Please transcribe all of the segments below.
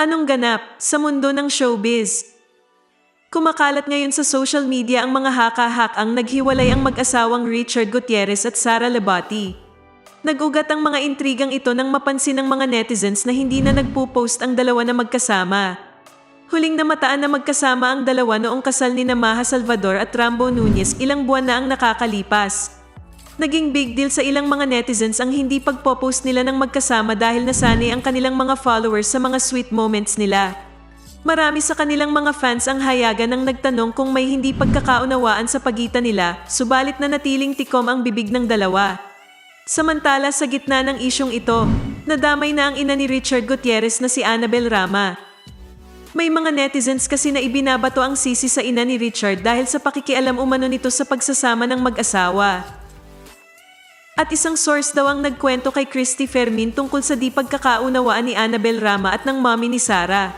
Anong ganap sa mundo ng showbiz? Kumakalat ngayon sa social media ang mga haka-hak ang naghiwalay ang mag-asawang Richard Gutierrez at Sara Lebati. Nag-ugat ang mga intrigang ito nang mapansin ng mga netizens na hindi na nagpo-post ang dalawa na magkasama. Huling namataan na magkasama ang dalawa noong kasal ni Maha Salvador at Rambo Nunez ilang buwan na ang nakakalipas. Naging big deal sa ilang mga netizens ang hindi pagpo-post nila ng magkasama dahil nasanay ang kanilang mga followers sa mga sweet moments nila. Marami sa kanilang mga fans ang hayagan ng nagtanong kung may hindi pagkakaunawaan sa pagitan nila, subalit na natiling tikom ang bibig ng dalawa. Samantala sa gitna ng isyong ito, nadamay na ang ina ni Richard Gutierrez na si Annabel Rama. May mga netizens kasi na ibinabato ang sisi sa ina ni Richard dahil sa pakikialam umano nito sa pagsasama ng mag-asawa. At isang source daw ang nagkwento kay Christy Fermin tungkol sa di pagkakaunawaan ni Annabel Rama at ng mommy ni Sarah.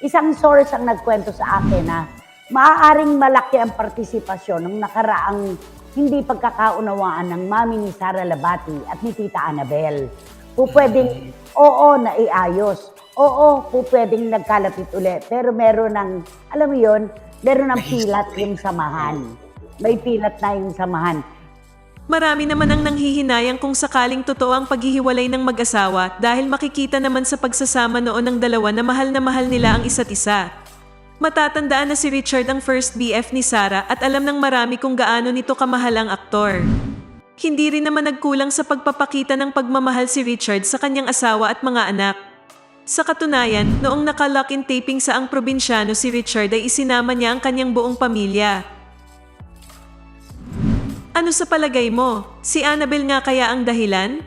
Isang source ang nagkwento sa akin na maaaring malaki ang partisipasyon ng nakaraang hindi pagkakaunawaan ng mami ni Sara Labati at ni Tita Annabel. Po pwedeng, oo, naiayos. Oo, po pwedeng nagkalapit uli. Pero meron ng, alam mo yon meron ng pilat yung samahan. May pilat na yung samahan. Marami naman ang nanghihinayang kung sakaling totoo ang paghihiwalay ng mag-asawa dahil makikita naman sa pagsasama noon ng dalawa na mahal na mahal nila ang isa't isa. Matatandaan na si Richard ang first BF ni Sarah at alam ng marami kung gaano nito kamahal ang aktor. Hindi rin naman nagkulang sa pagpapakita ng pagmamahal si Richard sa kanyang asawa at mga anak. Sa katunayan, noong nakalock in taping sa ang probinsyano si Richard ay isinama niya ang kanyang buong pamilya. Ano sa palagay mo? Si Annabel nga kaya ang dahilan?